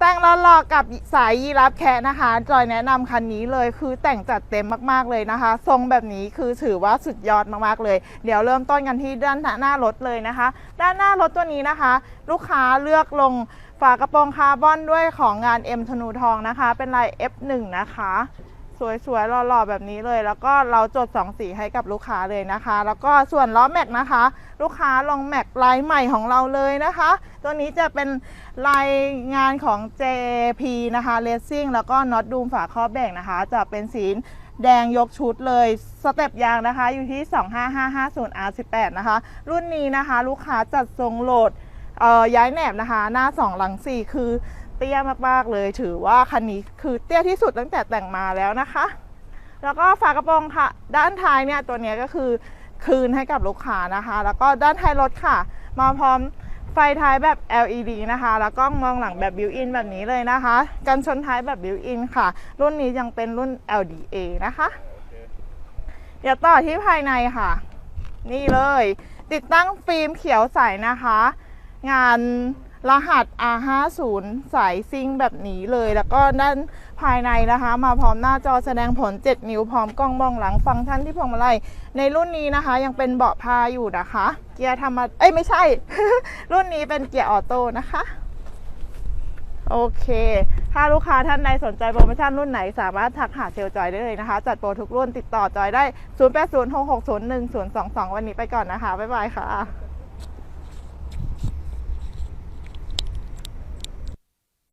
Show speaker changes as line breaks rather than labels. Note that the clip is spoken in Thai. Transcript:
แต่งหล่อๆกับสายยีรับแคะนะคะ จอยแนะนำคันนี้เลยคือแต่งจัดเต็มมากๆเลยนะคะ ทรงแบบนี้คือถือว่าสุดยอดมากๆเลย เดี๋ยวเริ่มต้นกันที่ด้านหน้ารถเลยนะคะ ด้านหน้ารถตัวนี้นะคะ ลูกค้าเลือกลงฝากระโปรงคาร์บอนด้วยของงาน M ธนูทองนะคะ เป็นลาย F1 นะคะ สวยๆหล่อๆแบบนี้เลย แล้วก็เราจด 2 สีให้กับลูกค้าเลยนะคะ แล้วก็ส่วนล้อแม็กนะคะ ลูกค้าลงแม็กลายใหม่ของเราเลยนะคะ ตัวนี้จะเป็นลายงานของ JP นะคะ Racing แล้วก็น็อตดูมฝาครอบแบ่งนะคะ จะเป็นสีแดงยกชุดเลยสเต็ปยางนะคะ อยู่ที่ 25550 R18 นะคะ รุ่นนี้นะคะ ลูกค้าจัดทรงโหลดเอ่อย้ายแหนบนะคะ หน้า 2 หลัง 4 คือ เตี้ยมากๆเลย ถือว่าคันนี้คือเตี้ยที่สุดตั้งแต่แต่งมาแล้วนะคะ แล้วก็ฝากระโปรงค่ะ ด้านท้ายเนี่ยตัวนี้ก็คือคืนให้กับลูกค้านะคะ แล้วก็ด้านท้ายรถค่ะ มาพร้อมไฟท้ายแบบ LED นะคะ แล้วก็มองหลังแบบบิวอินแบบนี้เลยนะคะ กันชนท้ายแบบบิวอินค่ะ รุ่นนี้ยังเป็นรุ่น LDA นะคะ เดี๋ยวต่อที่ภายในค่ะ นี่เลย ติดตั้งฟิล์มเขียวใสนะคะ งาน รหัส R50 สายซิงแบบนี้เลย แล้วก็ด้านภายในนะคะ มาพร้อมหน้าจอแสดงผล 7 นิ้วพร้อมกล้องมองหลังฟังก์ชันที่พวงมาลัย ในรุ่นนี้นะคะ ยังเป็นเบาะพาอยู่นะคะ เกียร์ธรรมดาเอ้ยไม่ใช่ รุ่นนี้เป็นเกียร์ออโต้นะคะ โอเค ถ้าลูกค้าท่านใดสนใจโปรโมชั่นรุ่นไหน สามารถทักหาเซลลจอยได้เลยนะคะ จัดโปรทุกรุ่นติดต่อจอยได้ 0806601022 วันนี้ไปก่อนนะคะบ๊ายบายค่ะ